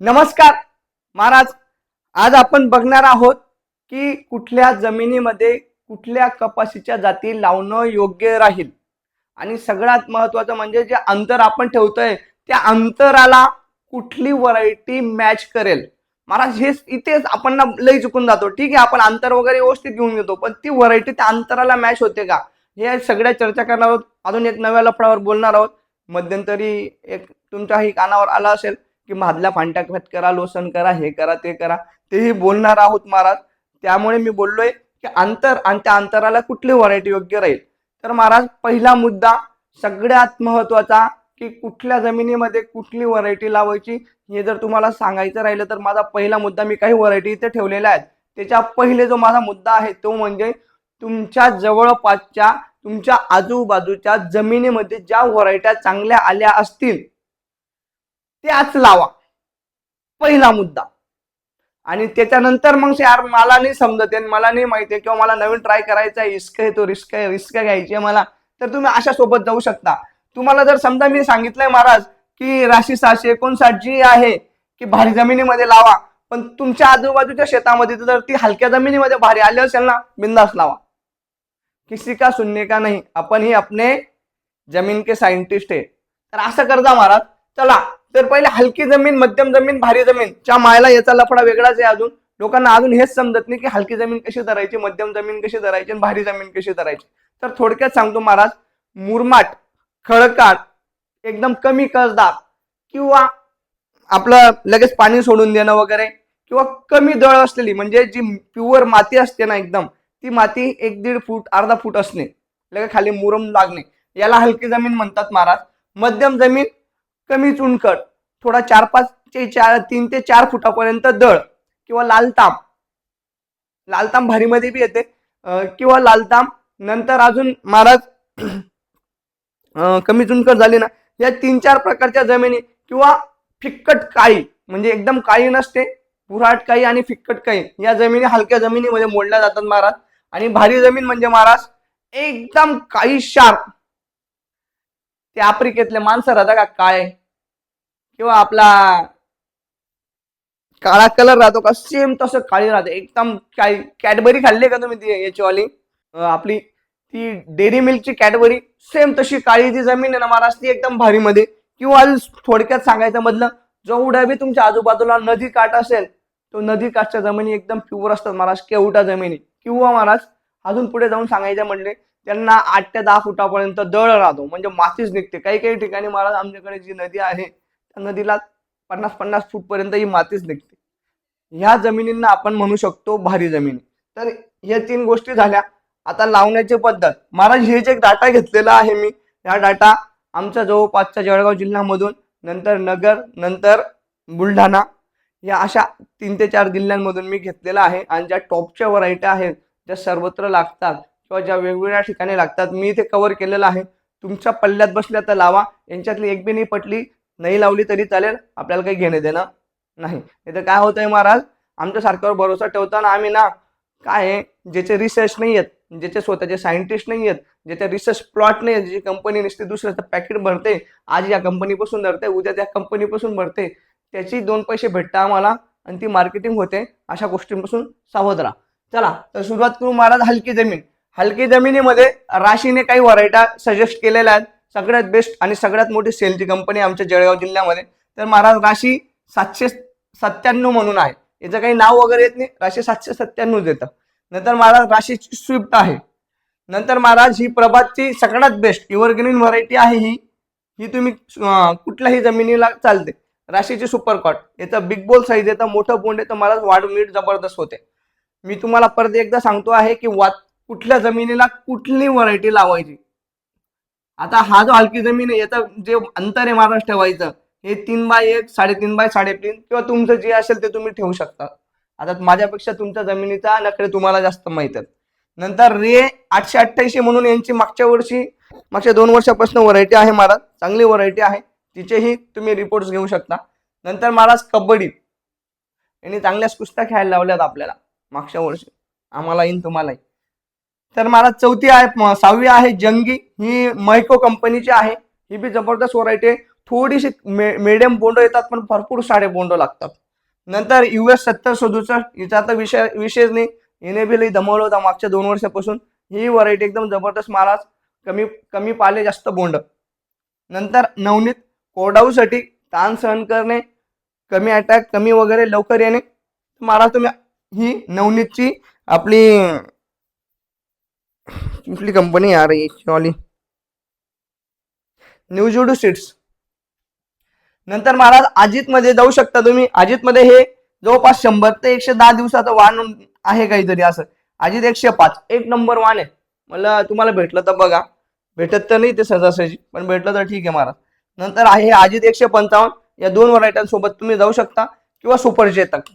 नमस्कार. महाराज आज आपण बघणार आहोत की कुठल्या जमिनीमध्ये कुठल्या कपाशीच्या जाती लावणं योग्य राहील. आणि सगळ्यात महत्वाचं म्हणजे जे अंतर आपण ठेवतोय त्या अंतराला कुठली व्हरायटी मॅच करेल? महाराज हे इथेच आपण ना लई चुकून जातो. ठीक आहे आपण अंतर वगैरे व्यवस्थित घेऊन येतो पण ती व्हरायटी त्या अंतराला मॅच होते का? हे सगळ्या चर्चा करणार आहोत. अजून एक नव्या लफड्यावर बोलणार आहोत. मध्यंतरी एक तुमच्याही कानावर आला असेल. की मादला फांटा खत करा लोसन करा हे करा ते करा. तेही बोलणार आहोत महाराज. त्यामुळे मी बोललोय की अंतर आणि त्या अंतराला कुठली व्हरायटी योग्य राहील? तर महाराज पहिला मुद्दा सगळ्यात महत्त्वाचा की कुठल्या जमिनीमध्ये कुठली व्हरायटी लावायची हे जर तुम्हाला सांगायचं राहिलं तर माझा पहिला मुद्दा मी काही व्हरायटी इथे ठेवलेल्या आहेत. त्याच्या पहिले जो माझा मुद्दा आहे तो म्हणजे तुमच्या जवळपासच्या तुमच्या आजूबाजूच्या जमिनीमध्ये ज्या व्हरायट्या चांगल्या आल्या असतील त्याच लावा. पहिला मुद्दा. आणि त्याच्यानंतर मग यार मला नाही समजत आहे मला नाही माहिती आहे किंवा मला नवीन ट्राय करायचा आहे रिस्क आहे तो रिस्क आहे रिस्क घ्यायची आहे मला तर तुम्ही अशा सोबत जाऊ शकता. तुम्हाला जर समजा मी सांगितलंय महाराज की राशी सहाशे एकोणसाठ जी आहे की भारी जमिनीमध्ये लावा पण तुमच्या आजूबाजूच्या शेतामध्ये जर ती हलक्या जमिनीमध्ये भारी आली असेल ना बिंदास लावा. किसी का सुनने का नाही आपण ही अपने जमीन के सायंटिस्ट आहे. तर असं करता महाराज चला तर पहिले हलकी जमीन मध्यम जमीन भारी जमीन. च्या मायला याचा लफडा वेगळाच आहे अजून. लोकांना अजून हेच समजत नाही की हलकी जमीन कशी धरायची मध्यम जमीन कशी धरायची आणि भारी जमीन कशी धरायची. तर थोडक्यात सांगतो महाराज मुरमाट खळकाट एकदम कमी कसदार किंवा आपलं लगेच पाणी सोडून देणं वगैरे किंवा कमी दळ असलेली म्हणजे जी प्युअर माती असते ना एकदम ती माती एक दीड फूट अर्धा फूट असणे. लगेच खाली मुरम लागणे. याला हलकी जमीन म्हणतात महाराज. मध्यम जमीन कमी चुणकट थोडा चार पाच ते चार तीन ते चार फुटापर्यंत दळ किंवा लालताम लालताम भारीमध्ये बी येते. किंवा लालताम नंतर अजून महाराज कमी चुणकट झाली ना या तीन चार प्रकारच्या जमिनी किंवा फिक्कट काळी म्हणजे एकदम काळी नसते पुराट काळी आणि फिक्कट काळी या जमिनी हलक्या जमिनीमध्ये मोडल्या जातात महाराज. आणि भारी जमीन म्हणजे महाराज एकदम काळी शार्प ते आफ्रिकेतले माणसं राहतात का? काय किंवा आपला काळा कलर राहतो का? सेम तसं काळी राहते. एकदम काळी. कॅडबरी खाल्ली का तुम्ही ती याचीवाली आपली ती डेअरी मिल्कची कॅडबरी सेम तशी काळी जी जमीन आहे ना महाराष्ट्री ती एकदम भारीमध्ये किंवा अजून थोडक्यात सांगायचं मधलं जेवढ्या बी तुमच्या आजूबाजूला नदी काठ असेल तो नदी काठच्या जमिनी एकदम प्युअर असतात महाराज. केवटा जमिनी. किंवा महाराज अजून पुढे जाऊन सांगायचं म्हणले त्यांना आठ ते दहा फुटापर्यंत दळ राहतो. म्हणजे मातीच निघते. काही काही ठिकाणी महाराज आमच्याकडे जी नदी आहे त्या नदीला पन्नास पन्नास फूट पर्यंत ही मातीच निघते. ह्या जमिनींना आपण म्हणू शकतो भारी जमीन. तर या तीन गोष्टी झाल्या. आता लावण्याची पद्धत. महाराज हे जे डाटा घेतलेला आहे मी ह्या डाटा आमच्या जवळपासच्या जळगाव जिल्ह्यामधून नंतर नगर नंतर बुलढाणा या अशा तीन ते चार जिल्ह्यांमधून मी घेतलेला आहे. आणि ज्या टॉपच्या व्हरायट्या आहेत ज्या सर्वत्र लागतात किंवा ज्या वेगवेगळ्या ठिकाणी लागतात मी इथे कव्हर केलेलं आहे. तुमच्या पल्ल्यात बसल्या तर लावा. यांच्यातली एक बी नाही पटली नाही लावली तरी चालेल. आपल्याला काही घेणे देणं नाही. तर काय होतंय महाराज? आमच्या सारख्यावर भरोसा ठेवताना आम्ही ना काय आहे? ज्याचे रिसर्च नाही आहेत ज्याचे स्वतःचे सायंटिस्ट नाही आहेत ज्याच्या रिसर्च प्लॉट नाही ज्याची कंपनी नसते दुसऱ्याचं पॅकेट भरते आज या कंपनीपासून धरते उद्या त्या कंपनीपासून भरते त्याची दोन पैसे भेटतात आम्हाला आणि ती मार्केटिंग होते अशा गोष्टींपासून सावध राहा. चला तर सुरुवात करू महाराज हलकी जमीन. हलकी जमिनीमध्ये राशीने काही व्हरायटा सजेस्ट केलेल्या आहेत. सगळ्यात बेस्ट आणि सगळ्यात मोठी सेलची कंपनी आमच्या जळगाव जिल्ह्यामध्ये. तर महाराज राशी सातशे सत्त्याण्णव म्हणून आहे. याचं काही नाव वगैरे येत नाही. राशी सातशे सत्त्याण्णव देतं. नंतर महाराज राशीची स्विफ्ट आहे. नंतर महाराज ही प्रभातची सगळ्यात बेस्ट इव्हरग्रीन व्हरायटी आहे ही. ही तुम्ही कुठल्याही जमिनीला चालते. राशीची सुपर कॉट याचं बिग बॉल साईज येतं मोठं बोंड येतं. महाराज वाढ मीठ जबरदस्त होते. मी तुम्हाला परत एकदा सांगतो आहे की वा कुठल्या जमिनीला कुठली व्हरायटी लावायची? आता हा जो हलकी जमीन आहे याचं जे अंतर आहे महाराज ठेवायचं हे तीन बाय एक साडेतीन बाय साडेतीन किंवा तुमचं जे असेल ते तुम्ही ठेवू शकता. आता माझ्यापेक्षा तुमच्या जमिनीचा नकडे तुम्हाला जास्त माहीत आहेत. नंतर रे आठशे अठ्ठ्याऐंशी म्हणून यांची मागच्या वर्षी मागच्या दोन वर्षापासून व्हरायटी आहे महाराज चांगली व्हरायटी आहे. तिचेही तुम्ही रिपोर्ट्स घेऊ शकता. नंतर महाराज कबड्डी. यांनी चांगल्याच कुस्त्या खेळायला लावल्यात आपल्याला मागच्या वर्षी. आम्हाला येईन तुम्हालाही. तर महाराज चौथी आहे सहावी आहे जंगी ही मैको कंपनीची आहे. ही बी जबरदस्त व्हरायटी आहे. थोडीशी मिडियम बोंड येतात पण भरपूर सारे बोंड लागतात. नंतर यू एस सत्तर सदुसष्ट हिचा तर विषय विशेष नाही. हिने बी लई दमवलं होता मागच्या दोन वर्षापासून. ही व्हरायटी एकदम जबरदस्त महाराज. कमी कमी पाले जास्त बोंड. नंतर नवनीत कोरडाऊसाठी ताण सहन करणे कमी अटॅक कमी वगैरे लवकर येणे. मला तुम्ही ही नवनीतची आपली कुठली कंपनी यार वाली न्यूजोडू सीट्स नंतर महाराज अजित मध्ये जाऊ शकता तुम्ही. अजित मध्ये हे जवळपास शंभर ते एकशे दहा दिवसाचं वाहन आहे काहीतरी असं. अजित एकशे पाच. एक नंबर वाहन आहे. मला तुम्हाला भेटलं तर बघा. भेटत तर नाही ते सहजासहजी पण भेटलं तर ठीक आहे महाराज. नंतर आहे अजित एकशे पंचावन्न. या दोन व्हरायट्यांसोबत तुम्ही जाऊ शकता. किंवा सुपर चेतक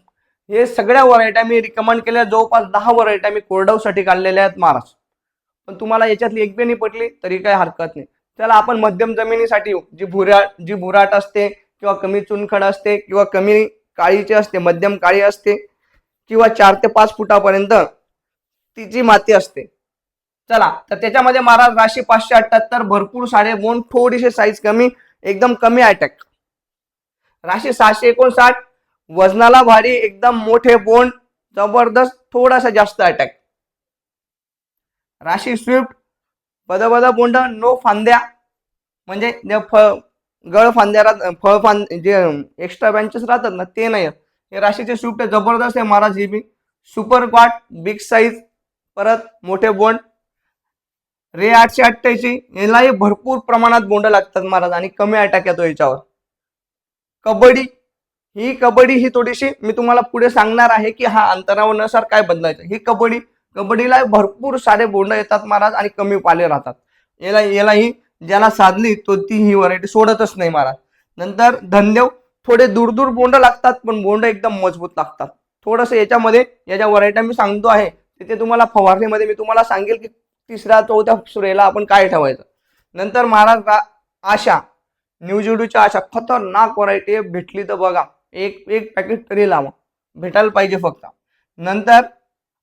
हे सगळ्या व्हरायट्या मी रिकमेंड केल्या. जवळपास दहा व्हरायट्या मी कोरडावसाठी काढलेल्या आहेत महाराज. पण तुम्हाला याच्यातली एक बी नाही पटली तरी काही हरकत नाही. चला आपण मध्यम जमिनीसाठी जी भुरा जी भुराट असते किंवा कमी चुनखड असते किंवा कमी काळीची असते मध्यम काळी असते किंवा चार ते पाच फुटापर्यंत तिची माती असते. चला तर त्याच्यामध्ये महाराज राशी पाचशे अठ्याहत्तर भरपूर सारे बोन थोडीशी साईज कमी एकदम कमी अटॅक राशी सहाशे एकोणसाठ वजनाला भारी एकदम मोठे बोंड जबरदस्त थोडासा जास्त अटॅक राशी स्विफ्ट बद बद बोंड नो फांद्या. म्हणजे जे फ गळ फांद्या राहत फळ फांद जे एक्स्ट्रा बँचेस राहतात ना ते नाही. हे राशीचे स्विफ्ट जबरदस्त आहे महाराज ही बी. सुपर क्वाट बिग साईज परत मोठे बोंड. रे आठशे अठ्ठ्याऐंशी यालाही भरपूर प्रमाणात बोंड लागतात महाराज आणि कमी अटॅक येतो याच्यावर. कबड्डी ही कबड्डी ही थोडीशी मी तुम्हाला पुढे सांगणार आहे की हा अंतरावनुसार काय बदलायचं. ही कबड्डी कबड्डीला भरपूर सारे बोंड येतात महाराज आणि कमी पाले राहतात. याला यालाही ज्याला साधली तो ती ही व्हरायटी सोडतच नाही महाराज. नंतर धनदेव थोडे दूर दूर बोंड लागतात पण बोंड एकदम मजबूत लागतात. थोडंसं याच्यामध्ये याच्या व्हरायट्या मी सांगतो आहे तिथे तुम्हाला फवारणीमध्ये मी तुम्हाला सांगेल की तिसऱ्या चौथ्या सुरेला आपण काय ठेवायचं. नंतर महाराज आशा न्यूजिडूच्या आशा खतरनाक व्हरायटी भेटली तर बघा एक एक पॅकेट तरी लावा. भेटायला पाहिजे फक्त. नंतर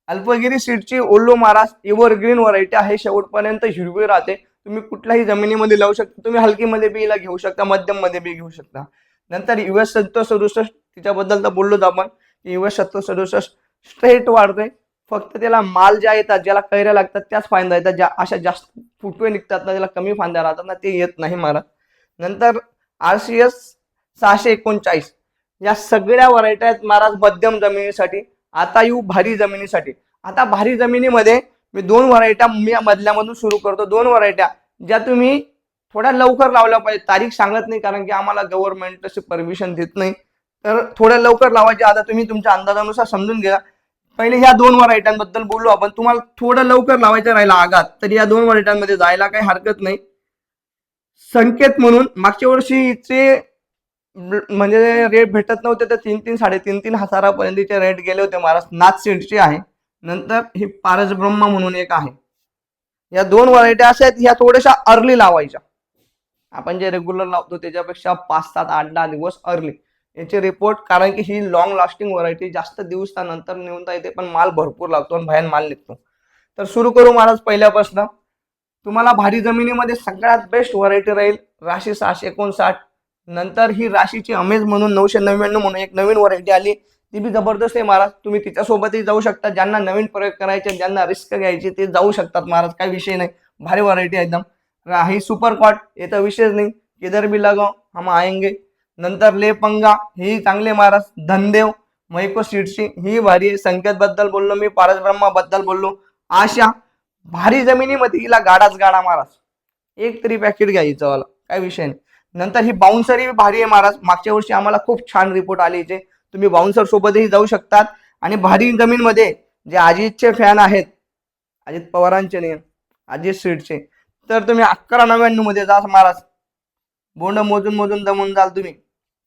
अल्पगिरी सीडची ओल्लो महाराज एव्हरग्रीन व्हरायटी आहे शेवटपर्यंत हिरवी राहते. तुम्ही कुठल्याही जमिनीमध्ये लावू शकता. तुम्ही हलकीमध्ये बी घेऊ शकता मध्यममध्ये बी घेऊ शकता. नंतर युएस सत्तर सदुसष्ट तिच्याबद्दल तर बोललोच आपण की युएस सत्तर सदुसष्ट स्ट्रेट वाढते. फक्त त्याला माल ज्या येतात ज्याला कैऱ्या लागतात त्याच फांद्या येतात ज्या अशा जास्त फुटवे निघतात ना त्याला कमी फांद्या राहतात ना ते येत नाही महाराज नंतर आर सी एस सहाशे एकोणचाळीस या सगळ्या व्हरायट्या आहेत महाराज मध्यम जमिनीसाठी. आता येऊ भारी जमिनीसाठी. आता भारी जमिनीमध्ये मी दोन व्हरायट्या मी मधल्यामधून सुरू करतो. दोन व्हरायट्या ज्या तुम्ही थोड्या लवकर लावल्या पाहिजे. तारीख सांगत नाही कारण की आम्हाला गव्हर्नमेंट तशी परमिशन देत नाही. तर थोड्या लवकर लावायच्या. आता तुम्ही तुमच्या अंदाजानुसार समजून घ्या. पहिले ह्या दोन व्हरायट्यांबद्दल बोललो आपण. तुम्हाला थोडं लवकर लावायचं राहिला आगात तर या दोन व्हरायट्यांमध्ये जायला काही हरकत नाही. संकेत म्हणून मागच्या वर्षीचे म्हणजे रेट भेटत नव्हते तर तीन तीन साडेतीन तीन हजारापर्यंतचे रेट गेले होते. महाराज नाथ सीडचे आहे. नंतर हे पारस ब्रह्मा म्हणून एक आहे. या दोन व्हरायटी अशा आहेत ह्या थोड्याशा अर्ली लावायच्या. आपण जे रेग्युलर लावतो त्याच्यापेक्षा पाच सात आठ दहा दिवस अर्ली याचे रिपोर्ट कारण की ही लॉंग लास्टिंग व्हरायटी जास्त दिवसानंतर नेऊनता येते पण माल भरपूर लागतो आणि भयान माल निघतो. तर सुरू करू महाराज पहिल्यापासून तुम्हाला भारी जमिनीमध्ये सगळ्यात बेस्ट व्हरायटी राहील राशी सहाशे एकोणसाठ नंतर ही राशीची अमेज म्हणून नऊशे नव्याण्णव म्हणून एक नवीन व्हरायटी आली. ती बी जबरदस्त आहे महाराज. तुम्ही तिच्यासोबतही जाऊ शकता. ज्यांना नवीन प्रयोग करायचे ज्यांना रिस्क घ्यायची ते जाऊ शकतात महाराज. काही विषय नाही. भारी व्हरायटी आहे एकदम. रा- ही सुपर कॉट याचा विषयच नाही. किधर बी लगाव हम आएंगे. नंतर ले पंगा ही चांगले महाराज. धनदेव मैको सीटची ही भारी आहे. संकेत बद्दल बोललो मी पारसबद्दल बोललो. आशा भारी जमिनीमध्ये हिला गाडाच गाडा महाराज. एक तरी पॅकेट घ्यायचं मला काय विषय नाही. नंतर ही बाउन्सरही भारी आहे महाराज. मागच्या वर्षी आम्हाला खूप छान रिपोर्ट आले इथे. तुम्ही बाउन्सर सोबतही जाऊ शकतात. आणि भारी जमीनमध्ये जे अजितचे फॅन आहेत अजित पवारांचे नाही अजित स्वीटचे तर तुम्ही अकरा नव्याण्णवमध्ये जा महाराज. बोंड मोजून मोजून दमून जाल तुम्ही.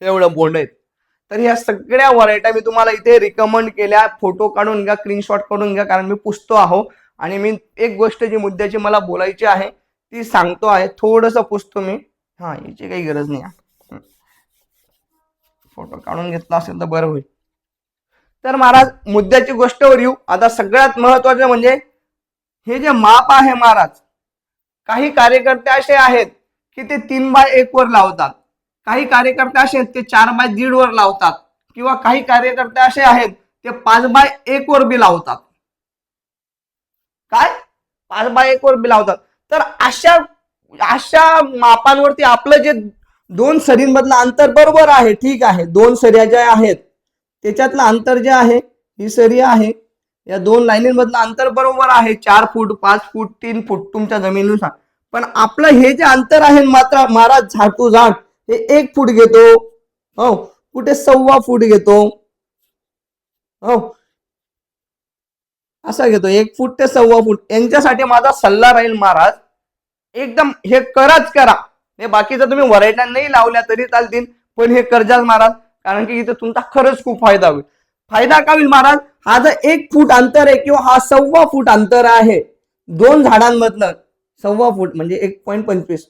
एवढं बोंड आहेत. तर ह्या सगळ्या व्हरायट्या मी तुम्हाला इथे रिकमेंड केल्या. फोटो काढून घ्या स्क्रीनशॉट काढून घ्या कारण मी पुसतो आहो. आणि मी एक गोष्ट जी मुद्द्याची मला बोलायची आहे ती सांगतो आहे. थोडंसं पुसतो मी. हा याची काही गरज नाही आहे. फोटो काढून घेतला असेल तर बरं होईल. तर महाराज मुद्द्याची गोष्टवर येऊ. आता सगळ्यात महत्वाचं म्हणजे हे जे माप आहे महाराज काही कार्यकर्ते असे आहेत की ते तीन बाय एक वर लावतात. काही कार्यकर्ते असे आहेत ते चार बाय दीड वर लावतात. किंवा काही कार्यकर्ते असे आहेत ते पाच बाय एक वर बी लावतात. काय? पाच बाय एक वर बी लावतात. तर अशा अशा मापांवरती आपलं जे दोन सरींमधलं अंतर बरोबर आहे ठीक आहे. दोन सऱ्या ज्या आहेत त्याच्यातलं अंतर जे आहे ही सरी आहे. या दोन लाईनींमधलं अंतर बरोबर आहे चार फूट पाच फूट तीन फूट तुमच्या जमिनीनुसार. पण आपलं हे जे अंतर आहे मात्र महाराज झाड टू झाड हे एक फूट घेतो. हो कुठे सव्वा फूट घेतो. हो. असा घेतो एक फूट ते सव्वा फूट. यांच्यासाठी माझा सल्ला राहील महाराज एकदम हे कराच करा. हे बाकीचं तुम्ही व्हरायट्या नाही लावल्या तरी चालतील पण हे कर्जाच महाराज कारण की इथे तुमचा खरंच खूप फायदा होईल. फायदा का होईल महाराज हा जर एक फूट अंतर आहे किंवा हा सव्वा फूट अंतर आहे दोन झाडांमधलं सव्वा फूट म्हणजे एक पॉईंट पंचवीस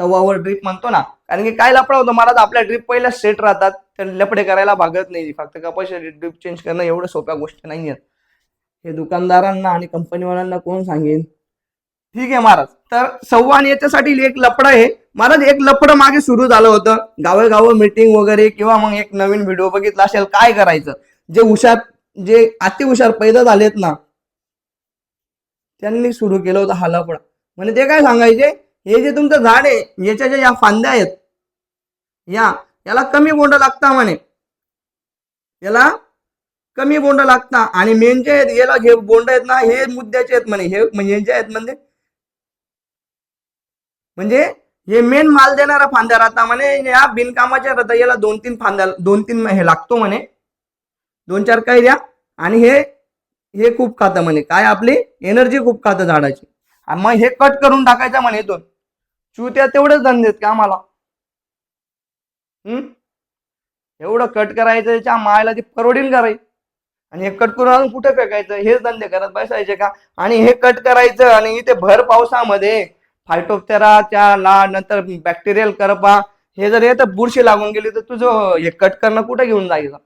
सव्वावर ड्रीप म्हणतो ना कारण की काय लफडा होतं महाराज आपल्या ड्रीप पहिल्या सेट राहतात तर लफडे करायला भागत नाही. फक्त कपाशी ड्रीप चेंज करणं एवढं सोप्या गोष्टी नाही आहेत हे दुकानदारांना आणि कंपनीवाल्यांना कोण सांगेल? ठीक आहे महाराज. तर सव्वा याच्यासाठी एक लपड आहे. महाराज एक लपड मागे सुरू झालं होतं. गावोगाव मीटिंग वगैरे किंवा मग एक नवीन व्हिडिओ बघितला असेल काय करायचं? जे हुशार जे अति हुशार पैदा झालेत ना त्यांनी सुरू केलं होतं हा लपडा म्हणजे ते काय सांगायचे? हे जे तुमचं झाड आहे याच्या ज्या या फांद्या आहेत या याला कमी बोंड लागता म्हणे. याला कमी बोंड लागता. आणि मेन जे आहेत याला हे बोंड आहेत ना हे मुद्द्याचे आहेत म्हणे. हे म्हणजे आहेत म्हणजे म्हणजे हे मेन माल देणारा फांद्या राहता म्हणे या बिनकामाच्या रता याला दोन तीन फांद्या दोन तीन हे लागतो म्हणे. दोन चार काही द्या. आणि हे हे खूप खातं म्हणे. काय आपली? एनर्जी खूप खातं झाडाची. आणि मग हे कट करून टाकायचं म्हणे इथून. चुत्या तेवढेच धंदे का आम्हाला? हम्म? एवढं कट करायचं त्याच्या मायला ती परवडील करायची आणि हे कट करून अजून कुठे फेकायचं? हेच धंदे करत बसायचे का? आणि हे कट करायचं आणि इथे भर पावसामध्ये फायटोप्टेराच्या ला नंतर बॅक्टेरियल करपा हे जर येतं बुरशी लागून गेली तर तुझं हे कट करणं कुठे घेऊन जायचं?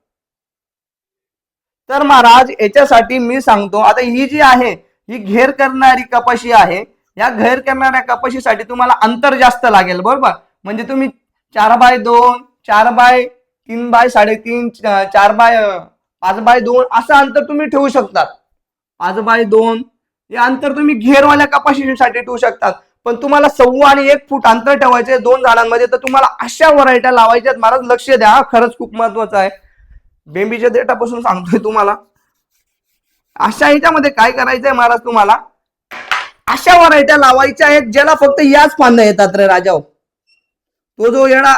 तर महाराज याच्यासाठी मी सांगतो आता ही जी आहे ही घेर करणारी कपाशी आहे या घेर करणाऱ्या कपाशीसाठी तुम्हाला अंतर जास्त लागेल बरोबर? म्हणजे तुम्ही चार बाय दोन चार बाय तीन बाय साडेतीन चार बाय पाच बाय दोन असं अंतर तुम्ही ठेवू शकतात. पाच बाय दोन हे अंतर तुम्ही घेरवाल्या कपाशीसाठी ठेवू शकतात. पण तुम्हाला सव्वा आणि एक फूट अंतर ठेवायचे दोन झाडांमध्ये तर तुम्हाला अशा व्हरायट्या लावायच्या महाराज लक्ष द्या. हा खरंच खूप महत्वाचं आहे. बेंबीच्या देठापासून सांगतोय तुम्हाला. अशा ह्याच्यामध्ये काय करायचंय महाराज तुम्हाला? अशा व्हरायट्या लावायच्या आहेत ज्याला फक्त याच फांद्या येतात रे राजाओ. तो जो येणा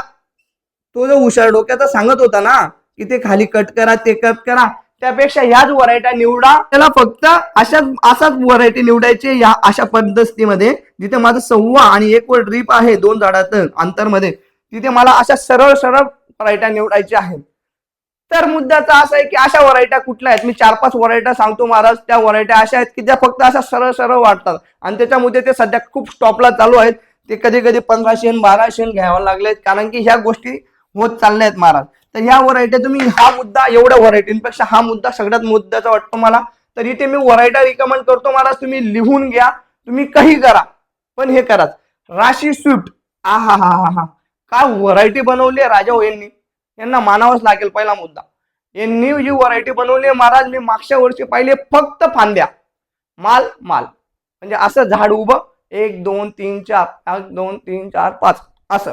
तो जो हुशार डोक्याचा सांगत होता ना की ते खाली कट करा ते कट करा त्यापेक्षा ह्याच व्हरायट्या निवडा. त्याला फक्त अशाच असाच व्हरायटी निवडायचे या अशा पद्धतीमध्ये. जिथे माझं सव्वा आणि एक वर ड्रीप आहे दोन झाडात अंतरमध्ये. तिथे मला अशा सरळ सरळ व्हरायट्या निवडायच्या आहेत. तर मुद्द्याचा असा आहे की अशा व्हरायट्या कुठल्या आहेत? मी चार पाच व्हरायट्या सांगतो महाराज. त्या व्हरायट्या अशा आहेत की ज्या फक्त अशा सरळ सरळ वाटतात आणि त्याच्यामध्ये ते सध्या खूप स्टॉपला चालू आहेत. ते कधी कधी पंधराशे बाराशे घ्यावं लागलेत. कारण की ह्या गोष्टी होत चालल्या आहेत महाराज. तर ह्या व्हरायट्या तुम्ही हा मुद्दा एवढ्या व्हरायटींपेक्षा हा मुद्दा सगळ्यात मुद्द्याचा वाटतो मला. तर इथे मी व्हरायटा रिकमेंड करतो महाराज तुम्ही लिहून घ्या तुम्ही काही करा पण हे करा. राशी स्विफ्ट आ हा हा हा. हा काय व्हरायटी बनवली आहे राजा हो यांनी? यांना मानावंच लागेल पहिला मुद्दा. यांनी जी व्हरायटी बनवली आहे महाराज मी मागच्या वर्षी पाहिले फक्त फांद्या. माल माल. म्हणजे असं झाड उभं. एक दोन तीन चार. एक दोन तीन चार पाच. असं.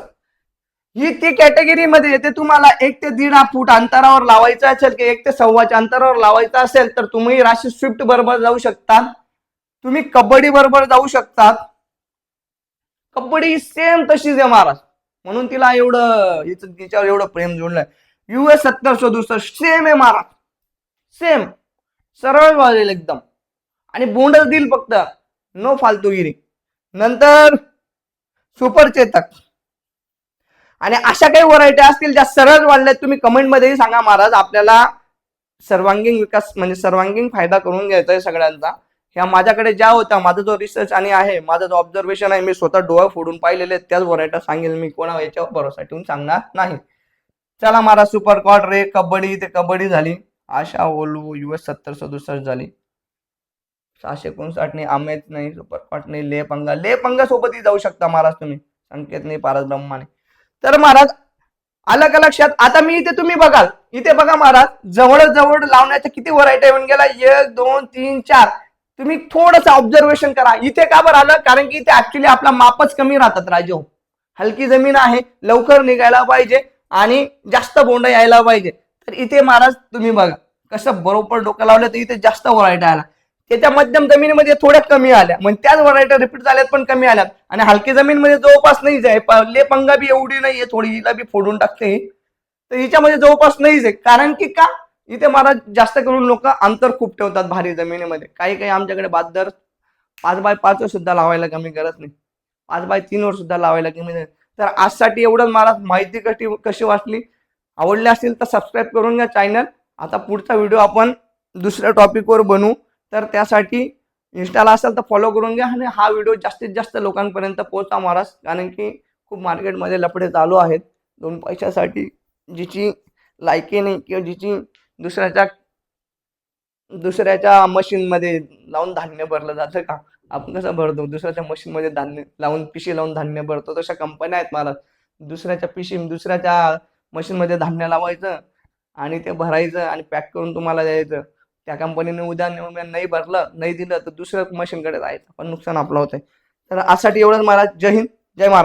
ही ती कॅटेगरी मध्ये येते तुम्हाला एक ते दीड फूट अंतरावर लावायचं असेल की एक ते सव्वाच्या अंतरावर लावायचं असेल तर तुम्ही राशी स्विफ्ट बरोबर जाऊ शकता. तुम्ही कबड्डी बरोबर जाऊ शकतात कबड्डी सेम तशीच आहे महाराज. म्हणून तिला एवढं तिच्यावर एवढं प्रेम जोडलंय युएस सत्तर सदुसष्ट सेम आहे महाराज. सेम सरळ वाजेल एकदम. आणि बोंडच देईल फक्त. नो फालतूगिरी. नंतर सुपर चेतक. आणि अशा काही व्हरायटी असतील ज्या सरळ वाढल्यात तुम्ही कमेंटमध्येही सांगा महाराज. आपल्याला सर्वांगीण विकास म्हणजे सर्वांगीण फायदा करून घ्यायचा आहे सगळ्यांचा. ह्या माझ्याकडे ज्या होत्या माझा जो रिसर्च आणि आहे माझा जो ऑब्झर्वेशन आहे मी स्वतः डोळा फोडून पाहिलेले त्याच व्हरायटी सांगेल मी. कोणा याच्यावर भरोसा ठेवून सांगणार नाही. चला महाराज सुपर कॉट रे कबड्डी ते कबड्डी झाली. आशा ओलू युएस सत्तर सदुसष्ट झाली. सहाशे एकोणसाठ नाही आमेच नाही सुपर कॉट नाही ले पंगा. ले पंगा सोबतही जाऊ शकता महाराज तुम्ही. संकेत नाही पारस ब्रह्माने. तर महाराज आलं का लक्षात? आता मी इथे तुम्ही बघाल. इथे बघा महाराज जवळ जवळ लावण्याच्या किती व्हरायटी म्हणजे येऊन गेला एक दोन तीन चार. तुम्ही थोडस ऑब्झर्वेशन करा. इथे का बरं आलं? कारण की इथे ऍक्च्युली आपला मापच कमी राहतात राजो हो. हलकी जमीन आहे लवकर निघायला पाहिजे आणि जास्त बोंड यायला पाहिजे. तर इथे महाराज तुम्ही बघा. कसं बरोबर डोकं लावलं तर इथे जास्त व्हरायटी आला. त्याच्या मध्यम जमिनीमध्ये थोड्या कमी आल्या. मग त्याच व्हरायटी रिपीट झाल्यात पण कमी आल्यात. आणि हलकी जमीनमध्ये जवळपास नाहीच आहे. प- ले पंगा बी एवढी नाहीये. थोडी हिला बी फोडून टाकते तर हिच्यामध्ये जवळपास नाहीच आहे. कारण की का? इथे महाराज जास्त करून लोक अंतर खूप ठेवतात भारी जमिनीमध्ये. काही काही आमच्याकडे बादर पाच बाय पाच सुद्धा लावायला कमी करत नाही. पाच बाय तीन वर सुद्धा लावायला कमी नाही. तर आजसाठी एवढंच मला माहिती कशी कशी वाटली? आवडली असेल तर सबस्क्राईब करून घ्या चॅनल आता पुढचा व्हिडिओ आपण दुसऱ्या टॉपिकवर बनवू. तर त्यासाठी इंस्टाला असेल तर फॉलो करून घ्या आणि हा व्हिडिओ जास्तीत जास्त लोकांपर्यंत पोहोचा महाराज. कारण की खूप मार्केटमध्ये लफडे चालू आहेत. दोन पैशासाठी जिची लायकी नाही किंवा जिची दुसऱ्याच्या दुसऱ्याच्या मशीनमध्ये लावून धान्य भरलं जातं का? आपण कसं भरतो? दुसऱ्याच्या मशीनमध्ये धान्य लावून पिशी लावून धान्य भरतो. तशा कंपन्या आहेत महाराज. दुसऱ्याच्या पिशी दुसऱ्याच्या मशीनमध्ये धान्य लावायचं आणि ते भरायचं आणि पॅक करून तुम्हाला द्यायचं. त्या कंपनीने उद्या नाही भरलं नाही दिलं तर दुसऱ्या मशीनकडे जायचं. पण नुकसान आपलं होतंय. तर आजसाठी एवढंच महाराज. जय हिंद जय महाराज.